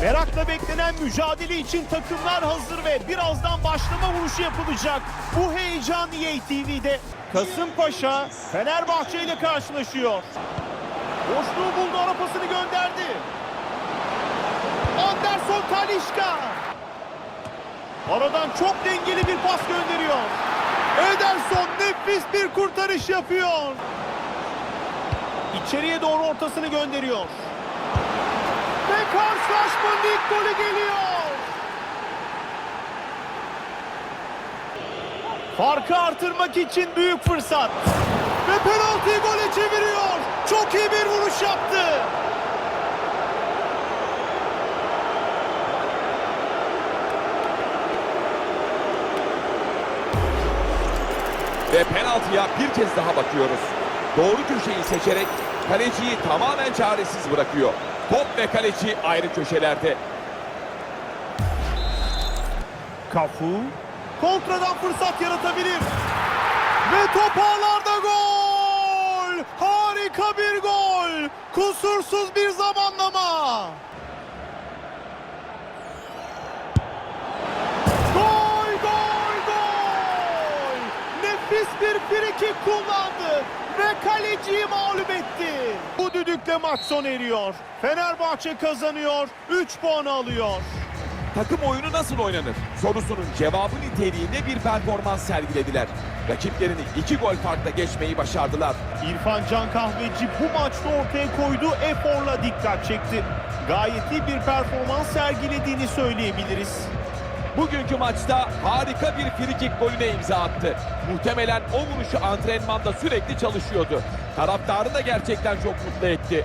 Merakla beklenen mücadele için takımlar hazır ve birazdan başlama vuruşu yapılacak. Bu heyecan EA TV'de. Kasımpaşa Fenerbahçe ile karşılaşıyor. Boşluğu buldu arapasını gönderdi. Anderson Talişka. Aradan çok dengeli bir pas gönderiyor. Ederson nefis bir kurtarış yapıyor. İçeriye doğru ortasını gönderiyor. Karşılaşmanın ilk golü geliyor. Farkı artırmak için büyük fırsat. Ve penaltıyı gole çeviriyor. Çok iyi bir vuruş yaptı. Ve penaltıya bir kez daha bakıyoruz. Doğru köşeyi seçerek kaleciyi tamamen çaresiz bırakıyor. Top ve kaleci ayrı köşelerde. Kafu kontradan fırsat yaratabilir. Ve top ağlarda gol! Harika bir gol! Kusursuz bir zamanlama! Gol, gol, gol! Nefis bir frikik kullandı ve kaleciyi mağlup etti. Bu düdükle maç sona eriyor. Fenerbahçe kazanıyor, 3 puan alıyor. Takım oyunu nasıl oynanır? Sorusunun cevabı niteliğinde bir performans sergilediler. Rakiplerini iki gol farkla geçmeyi başardılar. İrfan Can Kahveci bu maçta ortaya koyduğu eforla dikkat çekti. Gayet iyi bir performans sergilediğini söyleyebiliriz. Bugünkü maçta harika bir frikik golüne imza attı. Muhtemelen o vuruşu antrenmanda sürekli çalışıyordu. Taraftarı da gerçekten çok mutlu etti.